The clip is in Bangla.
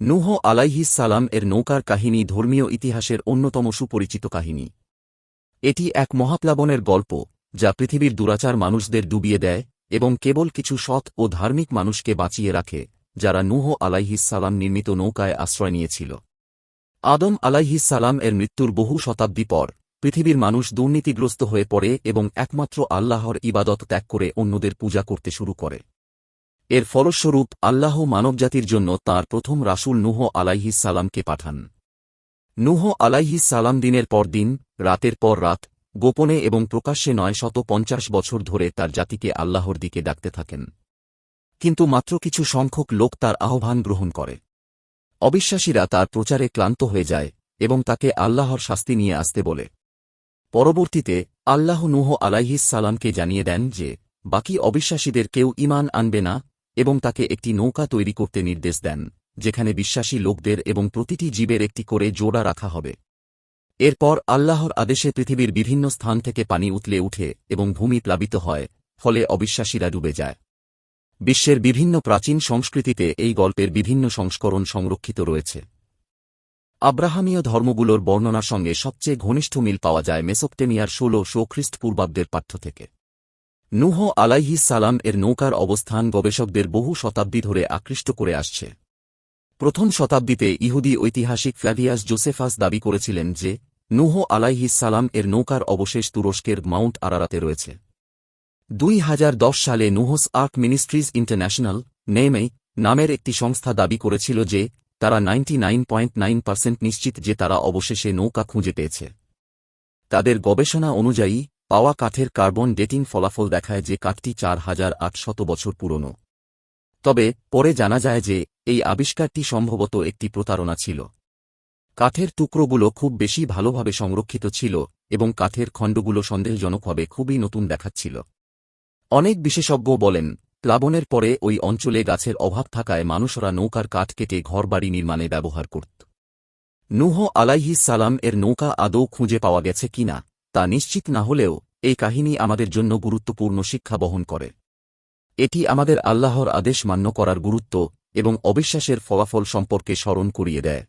নুহ আলাইহিস সালাম এর নৌকার কাহিনী ধর্মীয় ইতিহাসের অন্যতম সুপরিচিত কাহিনী। এটি এক মহাপ্লাবনের গল্প, যা পৃথিবীর দুরাচার মানুষদের ডুবিয়ে দেয় এবং কেবল কিছু সৎ ও ধার্মিক মানুষকে বাঁচিয়ে রাখে, যারা নুহ আলাইহিস সালাম নির্মিত নৌকায় আশ্রয় নিয়েছিল। আদম আলাইহিস সালাম এর মৃত্যুর বহু শতাব্দী পর, পৃথিবীর মানুষ দুর্নীতিগ্রস্ত হয়ে পড়ে এবং একমাত্র আল্লাহর ইবাদত ত্যাগ করে অন্যদের পূজা করতে শুরু করে। এর ফলস্বরূপ আল্লাহ মানবজাতির জন্য তার প্রথম রাসূল নুহ আলাইহিস সালামকে পাঠান। নুহ আলাইহিস সালাম দিনের পর দিন, রাতের পর রাত, গোপনে এবং প্রকাশ্যে নয় শত পঞ্চাশ বছর ধরে তার জাতিকে আল্লাহর দিকে ডাকতে থাকেন। কিন্তু মাত্র কিছু সংখ্যক লোক তার আহ্বান গ্রহণ করে। অবিশ্বাসীরা তার প্রচারে ক্লান্ত হয়ে যায় এবং তাকে আল্লাহর শাস্তি নিয়ে আসতে বলে। পরবর্তীতে, আল্লাহ নুহ আলাইহিস সালামকে জানিয়ে দেন যে, বাকি অবিশ্বাসীদের কেউ ইমান আনবে না এবং তাকে একটি নৌকা তৈরি করতে নির্দেশ দেন, যেখানে বিশ্বাসী লোকদের এবং প্রতিটি জীবের একটি করে জোড়া রাখা হবে। এরপর আল্লাহর আদেশে পৃথিবীর বিভিন্ন স্থান থেকে পানি উতলে উঠে এবং ভূমি প্লাবিত হয়, ফলে অবিশ্বাসীরা ডুবে যায়। বিশ্বের বিভিন্ন প্রাচীন সংস্কৃতিতে এই গল্পের বিভিন্ন সংস্করণ সংরক্ষিত রয়েছে। আব্রাহামীয় ধর্মগুলোর বর্ণনার সঙ্গে সবচেয়ে ঘনিষ্ঠ মিল পাওয়া যায় মেসোপটেমিয়ার ষোলো শো খ্রিস্টপূর্বাব্দের পাঠ্য থেকে। নুহ আলাইহিস সালাম এর নৌকার অবস্থান গবেষকদের বহু শতাব্দী ধরে আকৃষ্ট করে আসছে। প্রথম শতাব্দীতে ইহুদি ঐতিহাসিক ফ্ল্যাভিয়াস জোসেফাস দাবি করেছিলেন যে, নুহ আলাইহিস সালাম এর নৌকার অবশেষ তুরস্কের মাউন্ট আরারাতে রয়েছে। দুই হাজার দশ সালে নুহস আর্ক মিনিস্ট্রিজ ইন্টারন্যাশনাল নেমে নামের একটি সংস্থা দাবি করেছিল যে, তারা নাইনটি নিশ্চিত যে তারা অবশেষে নৌকা খুঁজে পেয়েছে। তাদের গবেষণা অনুযায়ী পাওয়া কাঠের কার্বন ডেটিং ফলাফল দেখায় যে কাঠটি চার হাজার আটশত বছর পুরনো। তবে, পরে জানা যায় যে, এই আবিষ্কারটি সম্ভবত একটি প্রতারণা ছিল। কাঠের টুকরোগুলো খুব বেশি ভালোভাবে সংরক্ষিত ছিল এবং কাঠের খণ্ডগুলো সন্দেহজনকভাবে খুবই নতুন দেখাচ্ছিল। অনেক বিশেষজ্ঞ বলেন, প্লাবনের পরে ওই অঞ্চলে গাছের অভাব থাকায় মানুষরা নৌকার কাঠ কেটে ঘরবাড়ি নির্মাণে ব্যবহার করত। নুহ আলাইহিস সালাম এর নৌকা আদৌ খুঁজে পাওয়া গেছে কিনা? তা নিশ্চিত না হলেও এই কাহিনী আমাদের জন্য গুরুত্বপূর্ণ শিক্ষা বহন করে। এটি আমাদের আল্লাহর আদেশ মান্য করার গুরুত্ব এবং অবিশ্বাসের ফলাফল সম্পর্কে স্মরণ করিয়ে দেয়।